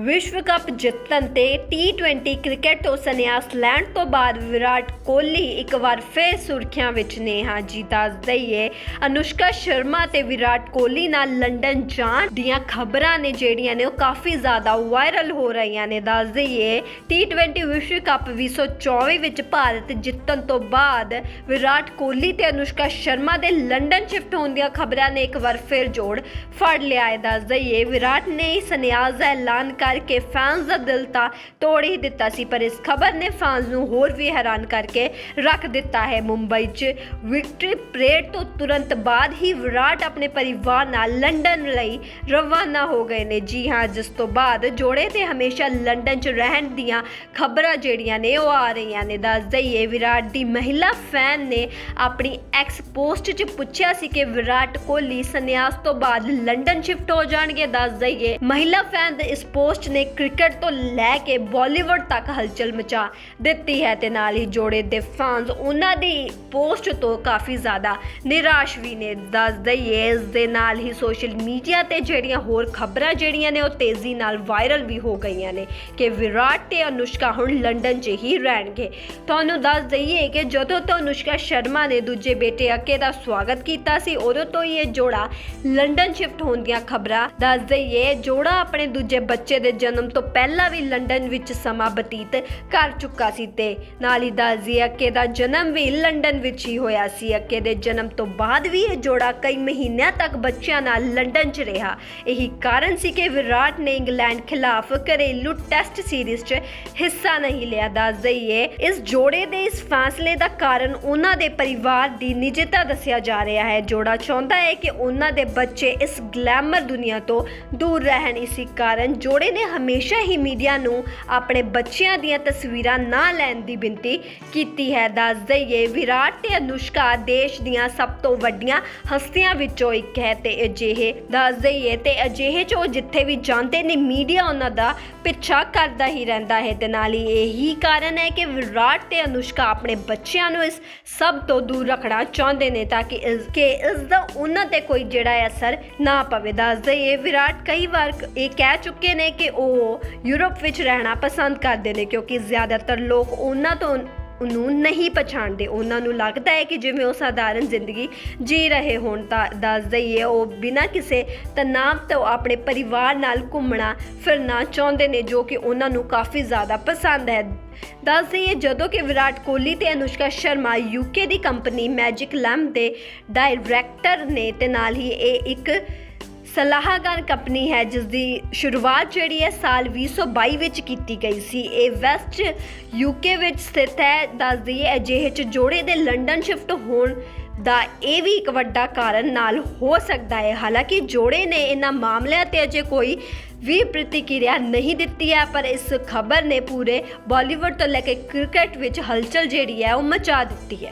ਵਿਸ਼ਵ ਕੱਪ ਜਿੱਤਣ ਤੇ T20 ਕ੍ਰਿਕਟ ਤੋਂ ਸੰਨਿਆਸ ਲੈਣ ਤੋਂ ਬਾਅਦ ਵਿਰਾਟ ਕੋਹਲੀ ਇੱਕ ਵਾਰ ਫੇਰ ਸੁਰਖੀਆਂ ਵਿੱਚ ਨੇ। ਹਾਂ ਜੀ ਦੱਸ ਦਈਏ, ਅਨੁਸ਼ਕਾ ਸ਼ਰਮਾ ਤੇ ਵਿਰਾਟ ਕੋਹਲੀ ਨਾਲ ਲੰਡਨ ਜਾਣ ਦੀਆਂ ਖਬਰਾਂ ਨੇ ਜਿਹੜੀਆਂ ਨੇ ਉਹ ਕਾਫੀ ਜ਼ਿਆਦਾ ਵਾਇਰਲ ਹੋ ਰਹੀਆਂ ਨੇ। ਦੱਸ ਦਈਏ T20 ਵਿਸ਼ਵ ਕੱਪ 2024 ਵਿੱਚ ਭਾਰਤ ਜਿੱਤਣ ਤੋਂ ਬਾਅਦ ਵਿਰਾਟ ਕੋਹਲੀ ਤੇ ਅਨੁਸ਼ਕਾ ਸ਼ਰਮਾ ਦੇ ਲੰਡਨ ਸ਼ਿਫਟ ਹੋਣ ਦੀਆਂ ਖਬਰਾਂ ਨੇ ਇੱਕ ਵਾਰ ਫਿਰ ਜੋੜ ਫੜ ਲਿਆ ਹੈ। ਦੱਸ ਦਈਏ, ਵਿਰਾਟ ਨੇ ਇਸ ਸੰਨਿਆਸ ਦਾ ਐਲਾਨ ਕਰਕੇ ਫੈਨਸ ਦਾ ਦਿਲ ਤਾਂ ਤੋੜ ਹੀ ਦਿੱਤਾ ਸੀ, ਪਰ ਇਸ ਖਬਰ ਨੇ ਫੈਨਸ ਨੂੰ ਹੋਰ ਵੀ ਹੈਰਾਨ ਕਰਕੇ ਰੱਖ ਦਿੱਤਾ ਹੈ ਮੁੰਬਈ 'ਚ। ਵਿਕਟਰੀ ਪਰੇਡ ਤੋਂ ਤੁਰੰਤ ਬਾਅਦ ਹੀ ਵਿਰਾਟ ਆਪਣੇ ਪਰਿਵਾਰ ਨਾਲ ਲੰਡਨ ਲਈ ਰਵਾਨਾ ਹੋ ਗਏ ਨੇ। ਜੀ ਹਾਂ, ਜਿਸ ਤੋਂ ਬਾਅਦ ਜੋੜੇ ਤੇ ਹਮੇਸ਼ਾ ਲੰਡਨ 'ਚ ਰਹਿਣ ਦੀਆਂ ਖਬਰਾਂ ਜਿਹੜੀਆਂ ਨੇ, ਉਹ ਆ ਰਹੀਆਂ ਨੇ। ਦੱਸ ਦਈਏ, ਵਿਰਾਟ ਦੀ ਮਹਿਲਾ ਫੈਨ ਨੇ ਆਪਣੀ ਐਕਸ ਪੋਸਟ 'ਚ ਪੁੱਛਿਆ ਸੀ ਕਿ ਵਿਰਾਟ ਕੋਹਲੀ ਸੰਨਿਆਸ ਤੋਂ ਬਾਅਦ ਲੰਡਨ ਸ਼ਿਫਟ ਹੋ ਜਾਣਗੇ। ਦੱਸ ਦਈਏ, ਮਹਿਲਾ ਫੈਨ ਦੇ ਇਸ ਪੋਸਟ ਨੇ ਕ੍ਰਿਕਟ ਤੋਂ ਲੈ ਕੇ ਬਾਲੀਵੁੱਡ ਤੱਕ ਹਲਚਲ ਮਚਾ ਦਿੱਤੀ ਹੈ ਤੇ ਨਾਲ ਹੀ ਜੋੜੇ ਦੇ ਫੈਨਸ ਉਹਨਾਂ ਦੀ ਪੋਸਟ ਤੋਂ ਕਾਫੀ ਜ਼ਿਆਦਾ ਨਿਰਾਸ਼ ਵੀ ਨੇ। ਦੱਸ ਦਈਏ, ਇਸ ਦੇ ਨਾਲ ਹੀ ਸੋਸ਼ਲ ਮੀਡੀਆ ਤੇ ਜਿਹੜੀਆਂ ਹੋਰ ਖਬਰਾਂ ਜਿਹੜੀਆਂ ਨੇ, ਉਹ ਤੇਜ਼ੀ ਨਾਲ ਵਾਇਰਲ ਵੀ ਹੋ ਗਈਆਂ ਨੇ ਕਿ ਵਿਰਾਟ ਤੇ ਅਨੁਸ਼ਕਾ ਹੁਣ ਲੰਡਨ 'ਚ ਹੀ ਰਹਿਣਗੇ। ਤੁਹਾਨੂੰ ਦੱਸ ਦਈਏ ਕਿ ਜਦੋਂ ਤੋਂ ਅਨੁਸ਼ਕਾ ਸ਼ਰਮਾ ਨੇ ਦੂਜੇ ਬੇਟੇ ਅੱਕੇ ਦਾ ਸਵਾਗਤ ਕੀਤਾ ਸੀ, ਉਦੋਂ ਤੋਂ ਹੀ ਇਹ ਜੋੜਾ ਲੰਡਨ ਸ਼ਿਫਟ ਹੋਣ ਦੀਆਂ ਖਬਰਾਂ ਦੱਸ ਦਈਏ, ਜੋੜਾ ਆਪਣੇ ਦੂਜੇ ਬੱਚੇ ਦੇ ਜਨਮ ਤੋਂ ਪਹਿਲਾਂ ਵੀ ਲੰਡਨ ਵਿੱਚ ਸਮਾਂ ਬਤੀਤ ਕਰ ਚੁੱਕਾ ਸੀ ਤੇ ਨਾਲ ਹੀ ਦੱਸਦੀ ਅੱਕੇ ਦਾ ਜਨਮ ਵੀ ਲੰਡਨ ਵਿੱਚ ਹੀ ਹੋਇਆ ਸੀ। ਅੱਕੇ ਦੇ ਜਨਮ ਤੋਂ ਬਾਅਦ ਵੀ ਇਹ ਜੋੜਾ ਕਈ ਮਹੀਨਿਆਂ ਤੱਕ ਬੱਚਿਆਂ ਨਾਲ ਲੰਡਨ 'ਚ ਰਿਹਾ। ਇਹੀ ਕਾਰਨ ਸੀ ਕਿ ਵਿਰਾਟ ਨੇ ਇੰਗਲੈਂਡ ਖਿਲਾਫ ਘਰੇਲੂ ਟੈਸਟ ਸੀਰੀਜ਼ 'ਚ ਹਿੱਸਾ ਨਹੀਂ ਲਿਆ। ਦੱਸ ਦਈਏ, ਇਸ ਜੋੜੇ ਦੇ ਇਸ ਫੈਸਲੇ ਦਾ ਕਾਰਨ ਉਹਨਾਂ ਦੇ ਪਰਿਵਾਰ ਦੀ ਨਿਜਤਾ ਦੱਸਿਆ ਜਾ ਰਿਹਾ ਹੈ। ਜੋੜਾ ਚਾਹੁੰਦਾ ਹੈ ਕਿ ਉਹਨਾਂ ਦੇ ਬੱਚੇ ਇਸ ਗਲੈਮਰ ਦੁਨੀਆ ਤੋਂ ਦੂਰ ਰਹਿਣ। ਇਸੇ ਕਾਰਨ ਜੋੜੇ ਨੇ ਹਮੇਸ਼ਾ ਹੀ ਮੀਡੀਆ ਨੂੰ ਆਪਣੇ ਬੱਚਿਆਂ ਦੀਆਂ ਤਸਵੀਰਾਂ ਨਾ ਲੈਣ ਦੀ ਬੇਨਤੀ ਕੀਤੀ ਹੈ। ਦੱਸ ਦਈਏ, ਵਿਰਾਟ ਤੇ ਅਨੁਸ਼ਕਾ ਦੇਸ਼ ਦੀਆਂ ਸਭ ਤੋਂ ਵੱਡੀਆਂ ਹਸਤੀਆਂ ਵਿੱਚੋਂ ਇੱਕ ਹੈ ਤੇ ਅਜਿਹੇ, ਦੱਸ ਦਈਏ ਤੇ ਅਜਿਹੇ ਚ ਜਿੱਥੇ ਵੀ ਜਾਂਦੇ ਨੇ, ਮੀਡੀਆ ਉਹਨਾਂ ਦਾ ਪਿੱਛਾ ਕਰਦਾ ਹੀ ਰਹਿੰਦਾ ਹੈ ਤੇ ਨਾਲ ਹੀ ਇਹੀ ਕਾਰਨ ਹੈ ਕਿ ਵਿਰਾਟ ਤੇ ਅਨੁਸ਼ਕਾ ਆਪਣੇ ਬੱਚਿਆਂ ਨੂੰ ਇਸ ਸਭ ਤੋਂ ਦੂਰ ਰੱਖਣਾ ਚਾਹੁੰਦੇ ਨੇ ਤਾਂ ਕਿ ਇਸ ਕਿ ਇਸ ਦਾ ਉਹਨਾਂ ਤੇ ਕੋਈ ਜਿਹੜਾ ਹੈ ਅਸਰ ਨਾ ਪਵੇ। ਦੱਸ ਦਈਏ, ਵਿਰਾਟ ਕਈ ਵਾਰ ਇਹ ਕਹਿ ਚੁੱਕੇ ਨੇ ਕਿ ਉਹ ਯੂਰਪ ਵਿੱਚ ਰਹਿਣਾ ਪਸੰਦ ਕਰਦੇ ਨੇ ਕਿਉਂਕਿ ਜ਼ਿਆਦਾਤਰ ਲੋਕ ਉਹਨਾਂ ਤੋਂ ਨੂੰ ਨਹੀਂ ਪਛਾਣਦੇ। ਉਹਨਾਂ ਨੂੰ ਲੱਗਦਾ ਹੈ ਕਿ ਜਿਵੇਂ ਉਹ ਸਾਧਾਰਨ ਜ਼ਿੰਦਗੀ ਜੀ ਰਹੇ ਹੋਣ ਤਾਂ ਦੱਸ ਦਈਏ, ਉਹ ਬਿਨਾਂ ਕਿਸੇ ਤਣਾਅ ਤੋਂ ਆਪਣੇ ਪਰਿਵਾਰ ਨਾਲ ਘੁੰਮਣਾ ਫਿਰਨਾ ਚਾਹੁੰਦੇ ਨੇ, ਜੋ ਕਿ ਉਹਨਾਂ ਨੂੰ ਕਾਫੀ ਜ਼ਿਆਦਾ ਪਸੰਦ ਹੈ। ਦੱਸ ਦਈਏ, ਜਦੋਂ ਕਿ ਵਿਰਾਟ ਕੋਹਲੀ ਤੇ ਅਨੁਸ਼ਕਾ ਸ਼ਰਮਾ ਯੂਕੇ ਦੀ ਕੰਪਨੀ ਮੈਜਿਕ ਲੈਮ ਦੇ ਡਾਇਰੈਕਟਰ ਨੇ ਤੇ ਨਾਲ ਹੀ ਇਹ ਇੱਕ ਸਲਾਹਕਾਰ ਕੰਪਨੀ ਹੈ ਜਿਸ ਦੀ ਸ਼ੁਰੂਆਤ ਜਿਹੜੀ ਹੈ ਸਾਲ 2022 ਵਿੱਚ ਕੀਤੀ ਗਈ ਸੀ। ਇਹ ਵੈਸਟ ਯੂਕੇ ਵਿੱਚ ਸਥਿਤ ਹੈ। ਦੱਸ ਦਈਏ, ਅਜਿਹੇ ਚ ਜੋੜੇ ਦੇ ਲੰਡਨ ਸ਼ਿਫਟ ਹੋਣ ਦਾ ਇਹ ਵੀ ਇੱਕ ਵੱਡਾ ਕਾਰਨ ਨਾਲ ਹੋ ਸਕਦਾ ਹੈ। ਹਾਲਾਂਕਿ ਜੋੜੇ ਨੇ ਇਹਨਾਂ ਮਾਮਲਿਆਂ ਤੇ ਅਜੇ ਕੋਈ ਵੀ ਪ੍ਰਤੀਕਿਰਿਆ ਨਹੀਂ ਦਿੱਤੀ ਹੈ, ਪਰ ਇਸ ਖਬਰ ਨੇ ਪੂਰੇ ਬਾਲੀਵੁੱਡ ਤੋਂ ਲੈ ਕੇ ਕ੍ਰਿਕਟ ਵਿੱਚ ਹਲਚਲ ਜਿਹੜੀ ਹੈ, ਉਹ ਮਚਾ ਦਿੱਤੀ ਹੈ।